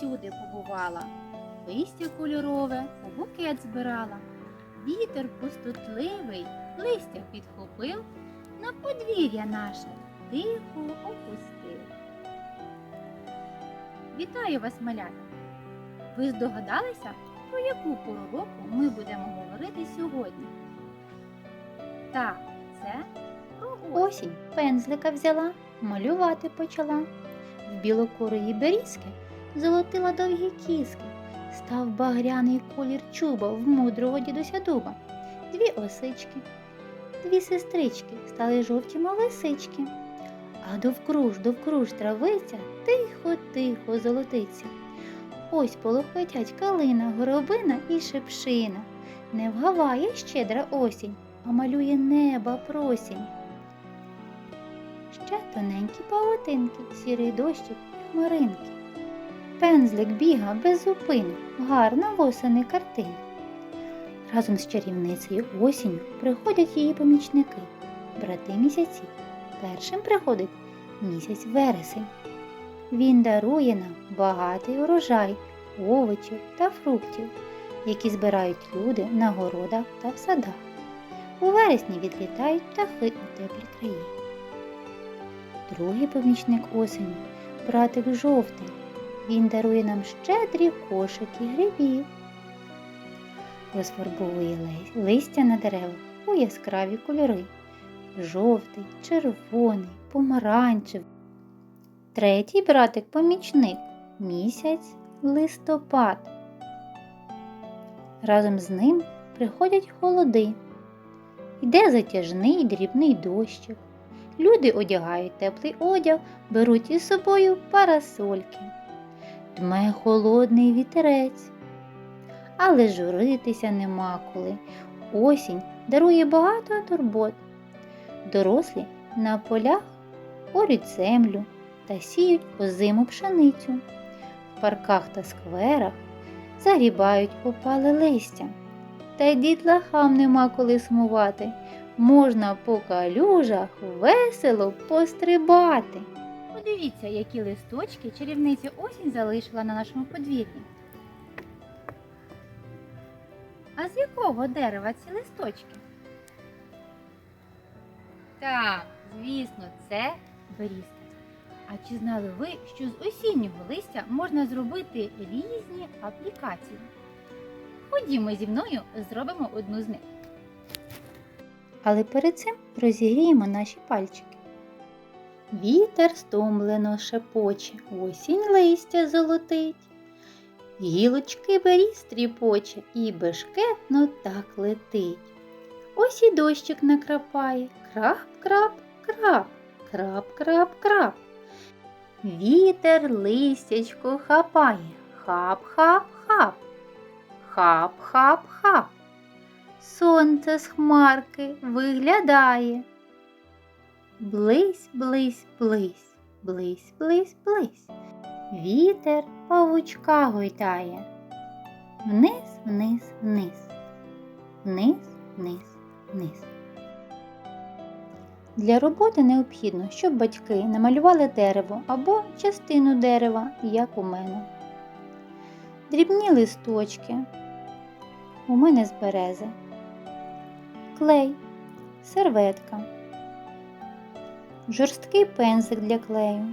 всюди побувала, листя кольорове букет збирала. Вітер пустотливий листя підхопив, на подвір'я наше тихо опустив. Вітаю вас, малята! Ви здогадалися, про яку пору року ми будемо говорити сьогодні? Так, це про осінь. Пензлика взяла, малювати почала. В білокорої берізки золотила довгі кіски. Став багряний колір чуба в мудрого дідуся дуба. Дві осички, дві сестрички стали жовті мов лисички. А довкруж, довкруж травиця тихо, тихо золотиться. Ось полохотять калина, горобина і шепшина. Не вгаває щедра осінь, а малює неба просінь. Ще тоненькі павутинки, сірий дощик і хмаринки. Пензлик біга без зупину, гарна восени картина. Разом з чарівницею осінню приходять її помічники, брати місяці. Першим приходить місяць вересень. Він дарує нам багатий урожай овочів та фруктів, які збирають люди на городах та в садах. У вересні відлітають птахи у теплі краї. Другий помічник осені братик жовтий. Він дарує нам щедрі кошики грибів. Розфарбовує листя на деревах у яскраві кольори. Жовтий, червоний, помаранчевий. Третій братик помічник місяць листопад. Разом з ним приходять холоди. Йде затяжний дрібний дощик. Люди одягають теплий одяг, беруть із собою парасольки. Дме холодний вітерець. Але журитися нема коли. Осінь дарує багато турбот. Дорослі на полях орють землю та сіють озиму пшеницю. В парках та скверах загрібають опале листя. Та й дітлахам нема коли сумувати можна по калюжах весело пострибати. Подивіться, які листочки чарівниця осінь залишила на нашому подвір'ї. А з якого дерева ці листочки? Так, звісно, це берізка. А чи знали ви, що з осіннього листя можна зробити різні аплікації? Ходімо зі мною, зробимо одну з них. Але перед цим розігріємо наші пальчики. Вітер стомлено шепоче, осінь листя золотить. Гілочки беріз тріпоче і бешкетно так летить. Ось і дощик накрапає, крап-крап, крап, крап-крап-крап. Вітер листячко хапає, хап-хап-хап, хап-хап-хап. Сонце з хмарки виглядає. Близь, близь, близь, близь, близь, близь. Вітер павучка гойдає. Вниз, вниз, вниз. Вниз, вниз, вниз. Для роботи необхідно, щоб батьки намалювали дерево або частину дерева, як у мене. Дрібні листочки. У мене з берези клей, серветка, жорсткий пензлик для клею,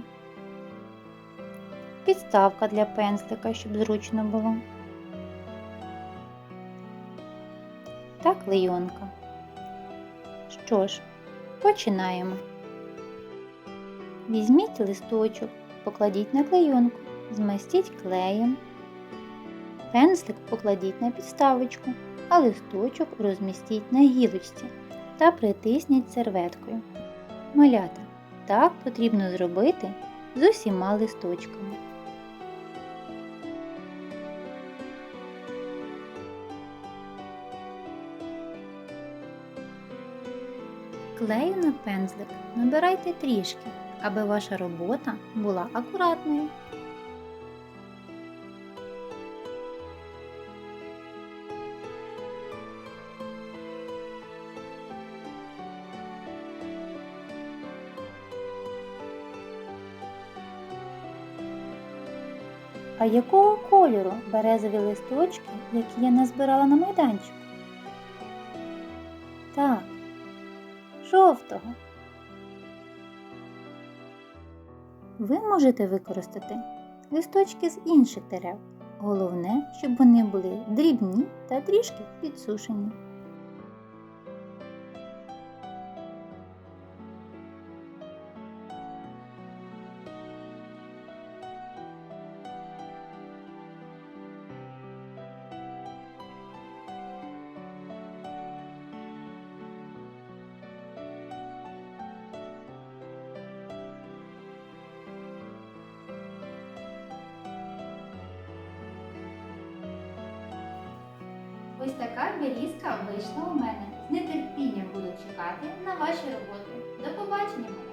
підставка для пензлика, щоб зручно було, та клейонка. Що ж, починаємо. Візьміть листочок, покладіть на клейонку, змастіть клеєм. Пензлик покладіть на підставочку а листочок розмістіть на гілочці та притисніть серветкою. Малята, так потрібно зробити з усіма листочками. Клею на пензлик набирайте трішки, аби ваша робота була акуратною. А якого кольору березові листочки, які я назбирала на майданчику? Так, жовтого. Ви можете використати листочки з інших дерев. Головне, щоб вони були дрібні та трішки підсушені. Ось така білізка вийшла у мене. З нетерпінням буду чекати на ваші роботи. До побачення!